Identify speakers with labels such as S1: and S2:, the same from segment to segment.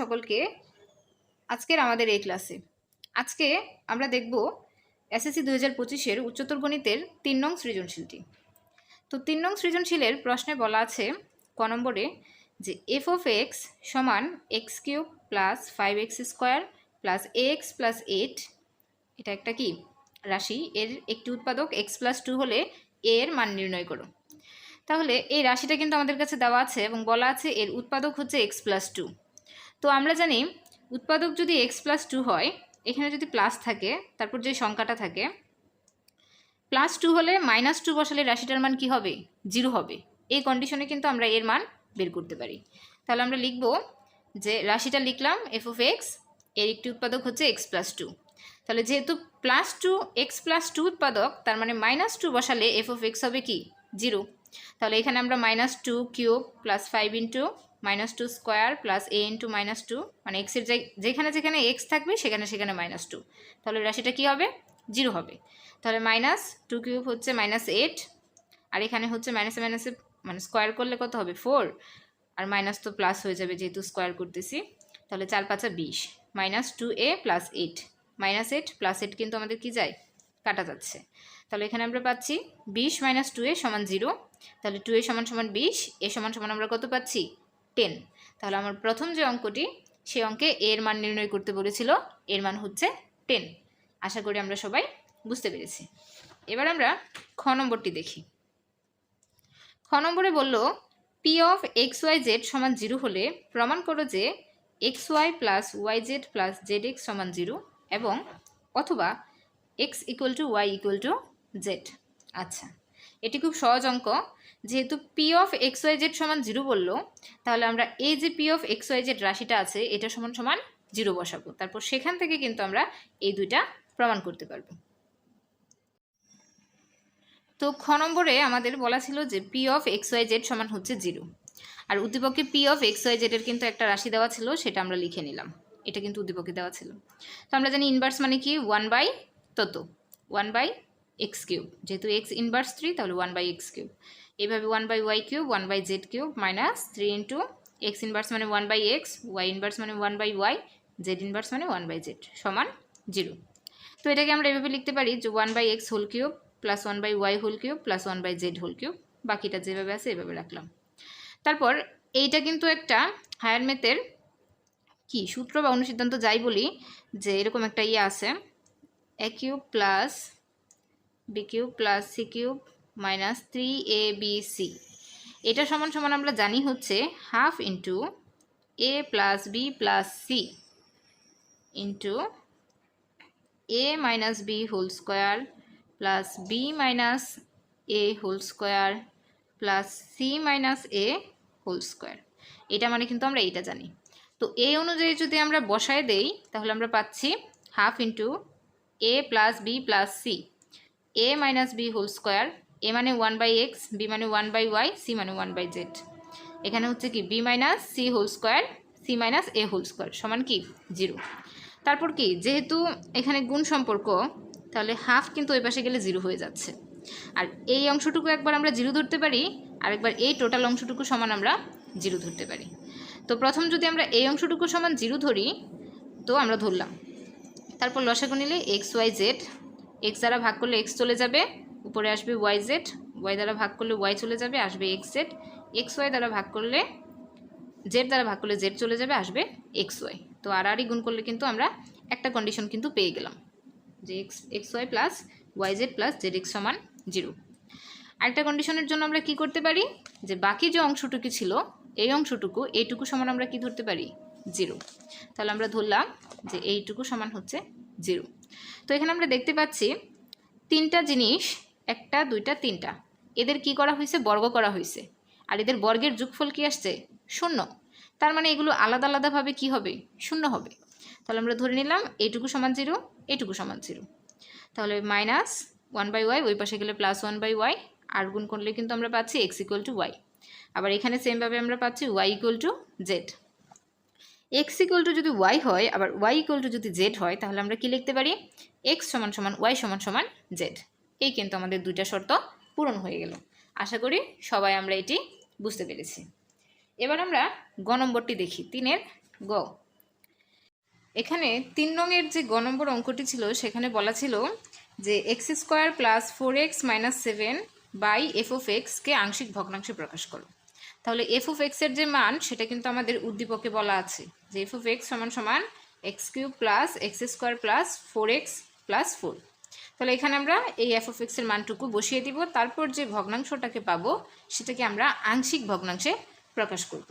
S1: সকলকে আজকের আমাদের এই ক্লাসে। আজকে আমরা দেখব এসএসসি দু হাজার পঁচিশের উচ্চতর গণিতের তিন নং সৃজনশীলটি। তো তিন নং সৃজনশীলের প্রশ্নে বলা আছে ক নম্বরে যে এফ অফ এক্স সমান X cube plus five X square plus A X plus eight এটা একটা কি? রাশি। এর একটি উৎপাদক এক্স প্লাস টু হলে এর মান নির্ণয় করো। তাহলে এই রাশিটা কিন্তু আমাদের কাছে দেওয়া আছে এবং বলা আছে এর উৎপাদক হচ্ছে এক্স প্লাস টু তো আমরা জানি উৎপাদক যদি এক্স প্লাস টু হয়, এখানে যদি প্লাস থাকে, তারপর যে সংখ্যাটা থাকে প্লাস টু হলে মাইনাস টু বসালে রাশিটার মান কি হবে? জিরো হবে। এই কন্ডিশনে কিন্তু আমরা এর মান বের করতে পারি। তাহলে আমরা লিখব যে রাশিটা লিখলাম এফ অফ এক্সের একটি উৎপাদক হচ্ছে এক্স প্লাস টু তাহলে যেহেতু plus two X plus two উৎপাদক, তার মানে মাইনাস টু বসালে এফ অফ এক্স হবে কি? জিরো তাহলে এখানে আমরা minus two cube plus five into minus two square plus A into minus two মানে এক্সের যেখানে যেখানে এক্স থাকবে, সেখানে সেখানে মাইনাস টু তাহলে রাশিটা কী হবে? জিরো হবে। তাহলে মাইনাস টু কিউব হচ্ছে মাইনাস এইট আর এখানে হচ্ছে মাইনাসে মাইনাসে মানে স্কোয়ার করলে কত হবে? ফোর আর মাইনাস তো প্লাস হয়ে যাবে যেহেতু স্কোয়ার করতেছি। তাহলে চার পাঁচা বিশ minus two A plus eight minus eight plus eight কিন্তু আমাদের কি যায়? কাটা যাচ্ছে। তাহলে এখানে আমরা পাচ্ছি বিশ মাইনাস টু এ সমান জিরো তাহলে টু এ সমান সমান বিশ এ সমান সমান আমরা কত পাচ্ছি? টেন তাহলে আমার প্রথম যে অঙ্কটি সেই অঙ্কে এর মান নির্ণয় করতে বলেছিল, এর মান হচ্ছে টেন আশা করি আমরা সবাই বুঝতে পেরেছি। এবার আমরা খ নম্বরটি দেখি। খ নম্বরে বলল P of X Y Z সমান জিরো হলে প্রমাণ করো যে X Y plus Y Z plus Z X সমান জিরো এবং অথবা X equal to Y equal to Z আচ্ছা। এটি খুব সহজ অঙ্ক। যেহেতু P of X Y Z সমান জিরো বলল, তাহলে আমরা এই যে P of X Y Z রাশিটা আছে, এটা সমান সমান জিরো বসাবো। তারপর সেখান থেকে কিন্তু আমরা এই দুইটা প্রমাণ করতে পারব। তো খ নম্বরে আমাদের বলা ছিল যে P of X Y Z সমান হচ্ছে জিরো। আর উদ্দীপকে পি অফ এক্স ওয়াই জেডের কিন্তু একটা রাশি দেওয়া ছিল, সেটা আমরা লিখে নিলাম। এটা কিন্তু উদ্দীপকে দেওয়া ছিল। তো আমরা জানি ইনভার্স মানে কি? ওয়ান বাই তত ওয়ান বাই এক্স কিউব যেহেতু এক্স ইনভার্স থ্রি তাহলে ওয়ান বাই এক্স কিউব এইভাবে one by Y cube one by Z cube minus three into X inverse মানে one by X Y inverse মানে one by Y Z inverse মানে one by Z সমান zero তো এটাকে আমরা এভাবে লিখতে পারি যে one by X whole cube plus one by Y whole cube plus one by Z whole cube বাকিটা যেভাবে আছে এভাবে রাখলাম। তারপর এইটা কিন্তু একটা হায়ার মেথের কি সূত্র বা অনুসিদ্ধান্ত যাই বলি যে এরকম একটা ইয়ে আছে। A cube plus B cube plus C cube minus three A B C এটা সমান সমান আমরা জানি হচ্ছে half into A plus B plus C into A minus B whole square plus B minus A whole square plus C minus A whole square এটা মানে কিন্তু আমরা এইটা জানি। তো এই অনুযায়ী যদি আমরা বসায় দেই, তাহলে আমরা পাচ্ছি half into A plus B plus C A minus B whole square A মানে ওয়ান বাই এক্স বি মানে ওয়ান বাই ওয়াই সি মানে ওয়ান বাই জেড এখানে হচ্ছে কি B minus C whole square C minus A whole square সমান কি? Zero তারপর কি, যেহেতু এখানে গুণ সম্পর্ক, তাহলে হাফ কিন্তু ওই পাশে গেলে জিরো হয়ে যাচ্ছে। আর এই অংশটুকু একবার আমরা জিরো ধরতে পারি, আরেকবার এই টোটাল অংশটুকু সমান আমরা জিরো ধরতে পারি। তো প্রথম যদি আমরা এই অংশটুকু সমান জিরো ধরি, তো আমরা ধরলাম। তারপর লসাগু নিলে এক্স ওয়াই জেড এক্স দ্বারা ভাগ করলে এক্স চলে যাবে, উপরে আসবে ওয়াই জেড ওয়াই দ্বারা ভাগ করলে ওয়াই চলে যাবে, আসবে এক্স জেড এক্স ওয়াই দ্বারা ভাগ করলে জেড দ্বারা ভাগ করলে জেড চলে যাবে, আসবে এক্স ওয়াই তো আর আরই গুণ করলে কিন্তু আমরা একটা কন্ডিশন কিন্তু পেয়ে গেলাম যে X X Y plus Y Z plus Z X সমান জিরো। আরেকটা কন্ডিশনের জন্য আমরা কি করতে পারি? যে বাকি যে অংশটুকু ছিল, এই অংশটুকু, এইটুকু সমান আমরা কি ধরতে পারি? জিরো। তাহলে আমরা ধরলাম যে এইটুকু সমান হচ্ছে জিরো। তো এখানে আমরা দেখতে পাচ্ছি তিনটা জিনিস, একটা, দুইটা, তিনটা। এদের কি করা হয়েছে? বর্গ করা হয়েছে। আর এদের বর্গের যুগফল কি আসছে? শূন্য। তার মানে এগুলো আলাদা আলাদাভাবে কি হবে? শূন্য হবে। তাহলে আমরা ধরে নিলাম এইটুকু সমান জিরো এইটুকু সমান জিরো। তাহলে মাইনাস ওয়ান বাই ওয়াই, ওই পাশে গেলে প্লাস ওয়ান বাই ওয়াই, আর গুণ করলে কিন্তু আমরা পাচ্ছি এক্স ইকুয়াল টু ওয়াই। আবার এখানে সেমভাবে আমরা পাচ্ছি Y equal to Z. X equal to যদি ওয়াই হয়, আবার ওয়াই ইকুয়াল টু যদি জেড হয়, তাহলে আমরা কি লিখতে পারি? এক্স সমান সমান ওয়াই সমান সমান জেড এই কিন্তু আমাদের দুইটা শর্ত পূরণ হয়ে গেল। আশা করি সবাই আমরা এটি বুঝতে পেরেছি। এবার আমরা গ নম্বরটি দেখি, তিনের গ। এখানে তিন রঙের যে গ নম্বর অঙ্কটি ছিল, সেখানে বলা ছিল যে X square plus four X minus seven by F of এক্সকে আংশিক ভগ্নাংশে প্রকাশ করো। তাহলে এফ অফ এক্সের যে মান, সেটা কিন্তু আমাদের উদ্দীপকে বলা আছে। যে এফ অফ এক্স সমান সমান X cube plus X square plus four X plus four. তাহলে এখানে আমরা এই এফ অফ এক্সের মানটুকু বসিয়ে দিব। তারপর যে ভগ্নাংশটাকে পাবো, সেটাকে আমরা আংশিক ভগ্নাংশে প্রকাশ করব।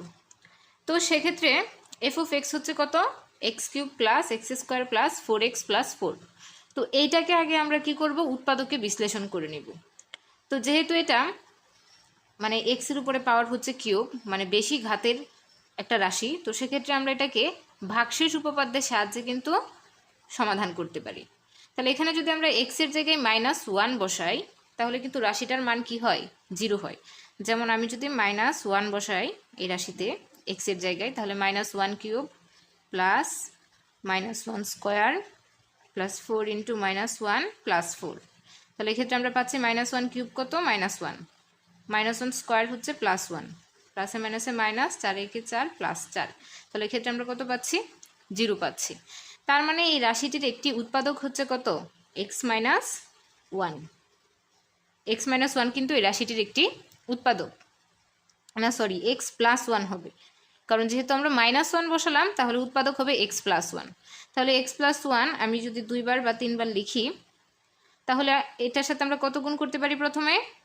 S1: তো সেক্ষেত্রে এফ অফ এক্স হচ্ছে কত? X cube plus X square plus four X plus four. তো এইটাকে আগে আমরা কি করব? উৎপাদকে বিশ্লেষণ করে নিব। তো যেহেতু এটা মানে এক্সের উপরে পাওয়ার হচ্ছে কিউব মানে বেশি ঘাতের একটা রাশি। তো সেক্ষেত্রে আমরা এটাকে ভাগশেষ উপপাদ্যের সাহায্যে কিন্তু সমাধান করতে পারি। তাহলে এখানে যদি আমরা এক্সের জায়গায় মাইনাস ওয়ান বসাই, তাহলে কিন্তু রাশিটার মান কি হয়? জিরো হয়। যেমন আমি যদি মাইনাস ওয়ান বসাই এই রাশিতে এক্সের জায়গায়, তাহলে minus one cube plus minus one square plus four into minus one plus four তাহলে এক্ষেত্রে আমরা পাচ্ছি মাইনাস ওয়ান কিউব কত? Minus one minus one square হচ্ছে প্লাস ওয়ান। প্লাসে মাইনাসে মাইনাস, চার একে চার প্লাস চার। তাহলে এক্ষেত্রে আমরা কত পাচ্ছি? জিরো পাচ্ছি। তার মানে এই রাশিটির একটি উৎপাদক হচ্ছে কত? X minus one. X minus one কিন্তু এই রাশিটির একটি উৎপাদক। না, সরি, এক্স প্লাস ওয়ান হবে। কারণ যেহেতু আমরা মাইনাস ওয়ান বসালাম, তাহলে উৎপাদক হবে এক্স প্লাস ওয়ান। তাহলে এক্স প্লাস ওয়ান আমি যদি দুইবার বা তিনবার লিখি, তাহলে এটার সাথে আমরা কত গুণ করতে পারি প্রথমে?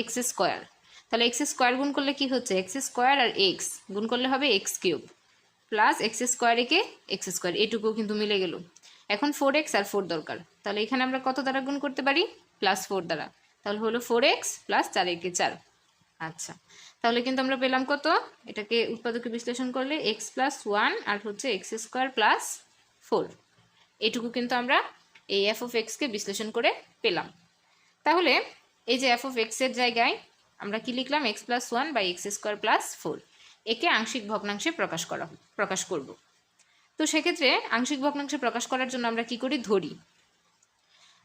S1: এক্স স্কোয়ার তাহলে এক্স স্কোয়ার গুণ করলে কি হচ্ছে? এক্স স্কোয়ার আর এক্স গুণ করলে হবে X cube plus X square একে এক্স স্কোয়ার এটুকু কিন্তু মিলে গেল। এখন ফোর এক্স আর ফোর দরকার। তাহলে এখানে আমরা কত দ্বারা গুণ করতে পারি? প্লাস ফোর দ্বারা। তাহলে হলো ফোর এক্স প্লাস চার একে চার। আচ্ছা। তাহলে কিন্তু আমরা পেলাম কত? এটাকে উৎপাদকে বিশ্লেষণ করলে এক্স প্লাস ওয়ান আর হচ্ছে এক্স স্কোয়ার প্লাস ফোর এটুকু কিন্তু আমরা এই এফ অফ এক্সকে বিশ্লেষণ করে পেলাম। তাহলে এই যে এফ অফ এক্সের জায়গায় আমরা কি লিখলাম? X plus one by X square plus four একে আংশিক ভগ্নাংশে প্রকাশ করা প্রকাশ করব। তো সেক্ষেত্রে আংশিক ভগ্নাংশে প্রকাশ করার জন্য আমরা কি করি? ধরি।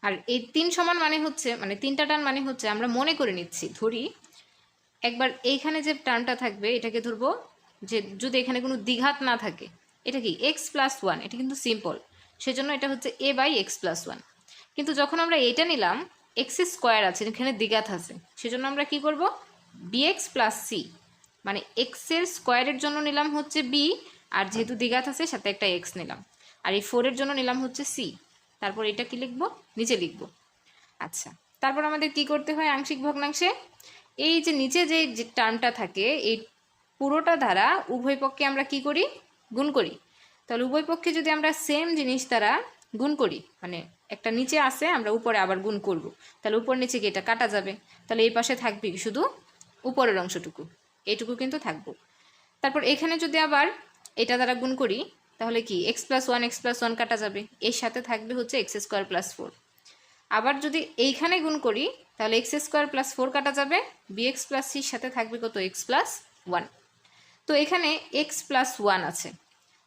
S1: আর এই তিন সমান মানে হচ্ছে মানে তিনটা টান মানে হচ্ছে আমরা মনে করে নিচ্ছি, ধরি। একবার এইখানে যে টার্মটা থাকবে, এটাকে ধরবো যে যদি এখানে কোনো দ্বিঘাত না থাকে, এটা কি? এক্স প্লাস ওয়ান এটা কিন্তু সিম্পল সেজন্য এটা হচ্ছে A by X plus one কিন্তু যখন আমরা এটা নিলাম এক্স স্কোয়ার আছে এখানে দ্বিঘাত আছে। সেজন্য আমরা কি করব? বিএক্স প্লাস সি মানে এক্সের স্কোয়ারের জন্য নিলাম হচ্ছে বি আর যেহেতু দ্বিঘাত আছে, সাথে একটা এক্স নিলাম। আর এই ফোরের জন্য নিলাম হচ্ছে সি তারপর এটা কি লিখব? নিচে লিখব। আচ্ছা তারপর আমাদের কি করতে হয় আংশিক ভগ্নাংশে? এই যে নিচে যে টার্মটা থাকে, এই পুরোটা দ্বারা উভয় পক্ষে আমরা কি করি? গুণ করি। তাহলে উভয় পক্ষে যদি আমরা সেম জিনিস দ্বারা গুণ করি। মানে একটা নিচে আসে আমরা উপরে আবার গুণ করব। তাহলে উপর নিচে কি এটা কাটা যাবে। তাহলে এই পাশে থাকবে শুধু উপরের অংশটুকু। এইটুকু কিন্তু থাকব। তারপর এখানে যদি আবার এটা দ্বারা গুণ করি, তাহলে কি? X plus one X plus one কাটা যাবে। এর সাথে থাকবে হচ্ছে এক্স স্কোয়ার প্লাস ফোর আবার যদি এইখানে গুণ করি, তাহলে এক্স স্কোয়ার প্লাস ফোর কাটা যাবে। বি এক্স প্লাস সির সাথে থাকবে কত? এক্স প্লাস ওয়ান তো এখানে এক্স প্লাস ওয়ান আছে।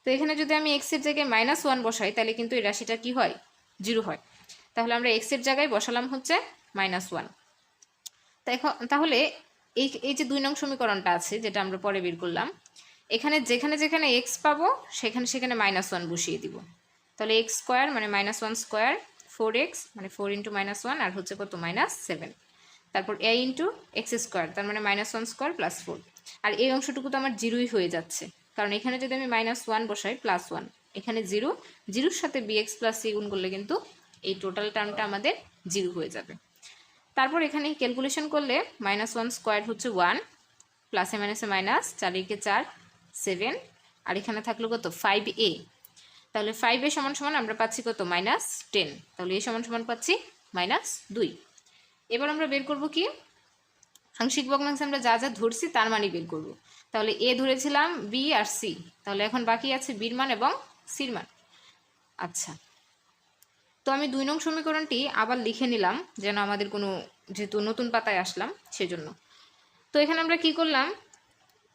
S1: তো এখানে যদি আমি এক্সের জায়গায় মাইনাস ওয়ান বসাই, তাহলে কিন্তু এই রাশিটা কি হয়? জিরো হয়। তাহলে আমরা এক্সের জায়গায় বসালাম হচ্ছে মাইনাস ওয়ান তাহলে এই এই যে দুই নং সমীকরণটা আছে, যেটা আমরা পরে বের করলাম, এখানে যেখানে যেখানে এক্স পাবো, সেখানে সেখানে মাইনাস ওয়ান বসিয়ে দিব। তাহলে এক্স স্কোয়ার মানে minus one square four X মানে ফোর ইন্টু মাইনাস ওয়ান আর হচ্ছে কত? মাইনাস সেভেন তারপর এ ইন্টু এক্স স্কোয়ার তার মানে minus one square plus four আর এই অংশটুকু তো আমার জিরোই হয়ে যাচ্ছে। কারণ এখানে যদি আমি মাইনাস ওয়ান বসাই প্লাস ওয়ান এখানে জিরো জিরোর সাথে বি এক্স প্লাস সি গুণ করলে কিন্তু এই টোটাল টার্মটা আমাদের জিরো হয়ে যাবে। তারপর এখানে ক্যালকুলেশন করলে মাইনাস ওয়ান স্কোয়ার হচ্ছে ওয়ান প্লাসে মাইনাসে মাইনাস চার একে চার সেভেন আর এখানে থাকল কত? ফাইভ এ তাহলে ফাইভ এ সমান সমান আমরা পাচ্ছি কত? মাইনাস টেন তাহলে এ সমান সমান পাচ্ছি মাইনাস দুই। এবার আমরা বের করব কি? আংশিক ভগ্নাংশে আমরা যা যা ধরছি তার মানই বের করব। তাহলে এ ধরেছিলাম বি আর সি। তাহলে এখন বাকি আছে বির মান এবং সির মান। আচ্ছা। তো আমি দুই নং সমীকরণটি আবার লিখে নিলাম, যেন আমাদের কোনো যেহেতু নতুন পাতায় আসলাম সেজন্য। তো এখানে আমরা কি করলাম,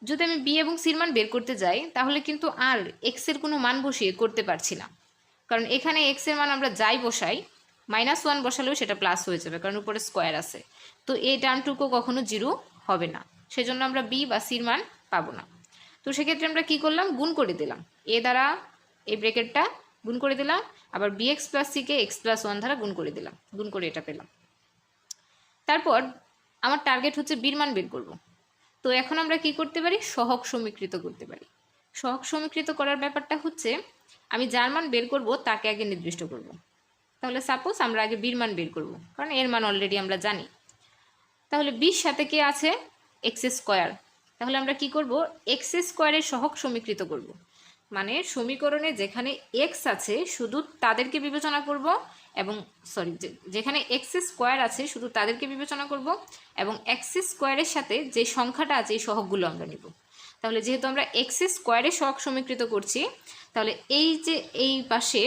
S1: যদি আমি বি এবং সির মান বের করতে যাই, তাহলে কিন্তু আর এক্সের কোনো মান বসিয়ে করতে পারছি না। কারণ এখানে এক্সের মান আমরা যাই বসাই মাইনাস ওয়ান বসালেও সেটা প্লাস হয়ে যাবে, কারণ উপরে স্কোয়ার আছে। তো এই টার্মটুকু কখনো জিরো হবে না। সেজন্য আমরা বি বা সির মান পাবো না। তো সেক্ষেত্রে আমরা কি করলাম? গুণ করে দিলাম। এ দ্বারা এই ব্রেকেটটা গুণ করে দিলাম, আবার বি এক্স প্লাস সিকে এক্স প্লাস ওয়ান দ্বারা গুণ করে দিলাম, গুণ করে এটা পেলাম। তারপর আমার টার্গেট হচ্ছে বীর মান বের করব। তো এখন আমরা কি করতে পারি? সহক সমীকৃত করতে পারি। সহগ সমীকৃত করার ব্যাপারটা হচ্ছে, আমি যার মান বের করব তাকে আগে নির্দিষ্ট করব। তাহলে সাপোজ আমরা আগে বীর মান বের করব, কারণ এর মান অলরেডি আমরা জানি। তাহলে বিশ সাথে কে আছে? এক্স স্কোয়ার তাহলে আমরা কি করব? এক্স স্কোয়ারের সহগ সমীকৃত করব। মানে সমীকরণে যেখানে এক্স আছে, শুধু তাদেরকে বিবেচনা করব এবং সরি যেখানে এক্স স্কোয়ার আছে, শুধু তাদেরকে বিবেচনা করব এবং এক্স স্কোয়ারের সাথে যে সংখ্যাটা আছে, এই সহগগুলো আমরা নিব। তাহলে যেহেতু আমরা এক্স স্কোয়ারের সহগ সমীকৃত করছি, তাহলে এই যে, এই পাশে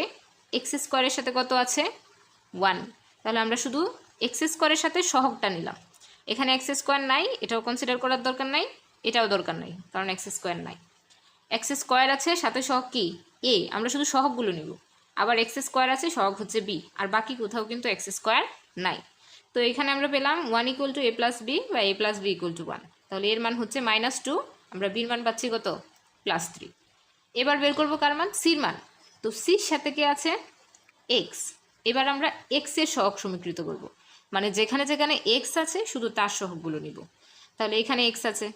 S1: এক্স স্কোয়ারের সাথে কত আছে? ওয়ান তাহলে আমরা শুধু এক্স স্কোয়ারের সাথে সহগটা নিলাম। এখানে এক্স স্কোয়ার নাই, এটাও কনসিডার করার দরকার নাই। এটাও দরকার নাই, কারণ এক্স স্কোয়ার নাই। এক্স স্কোয়ার আছে, সাথে সহগ কি? এ আমরা শুধু সহগগুলো নিব। আবার এক্স স্কোয়ার আছে, সহগ হচ্ছে বি আর বাকি কোথাও কিন্তু এক্স স্কোয়ার নাই। তো এখানে আমরা পেলাম one equal to A plus B বা A plus B equal to one তাহলে এর মান হচ্ছে মাইনাস টু আমরা বির মান পাচ্ছি কত? প্লাস থ্রি এবার বের করব কার মান? সির মান। তো সির সাথে কে আছে? এক্স এবার আমরা এক্সের সহগ সমীকৃত করব। মানে যেখানে যেখানে এক্স আছে, শুধু তার সহগগুলো নিব। তাহলে এখানে এক্স আছে।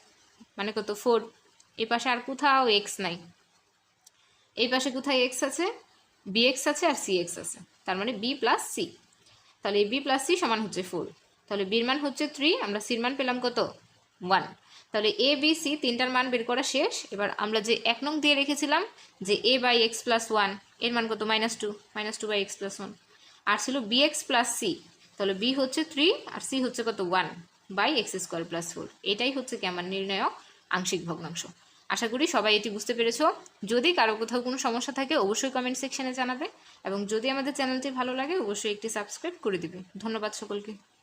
S1: মানে কত? ফোর এই পাশে আর কোথাও এক্স নাই। এই পাশে কোথায় এক্স আছে? বি এক্স আছে আর সি এক্স আছে। তার মানে বি প্লাস সি তাহলে এই বি প্লাস সি সমান হচ্ছে ফোর তাহলে বির মান হচ্ছে থ্রি আমরা সির মান পেলাম কত? ওয়ান তাহলে এ বি সি তিনটার মান বের করা শেষ। এবার আমরা যে এক নং দিয়ে রেখেছিলাম যে এ বাই এক্স প্লাস ওয়ানের মান কত? Minus two minus two by X plus one আর ছিল বি এক্স প্লাস সি তাহলে বি হচ্ছে থ্রি আর সি হচ্ছে কত? One by X square plus four এটাই হচ্ছে কি আমার নির্ণায়ক আংশিক ভগ্নাংশ। আশা করি সবাই এটি বুঝতে পেরেছ। যদি কারও কোথাও কোনো সমস্যা থাকে, অবশ্যই কমেন্ট সেকশনে জানাবে। এবং যদি আমাদের চ্যানেলটি ভালো লাগে, অবশ্যই একটি সাবস্ক্রাইব করে দিবে। ধন্যবাদ সকলকে।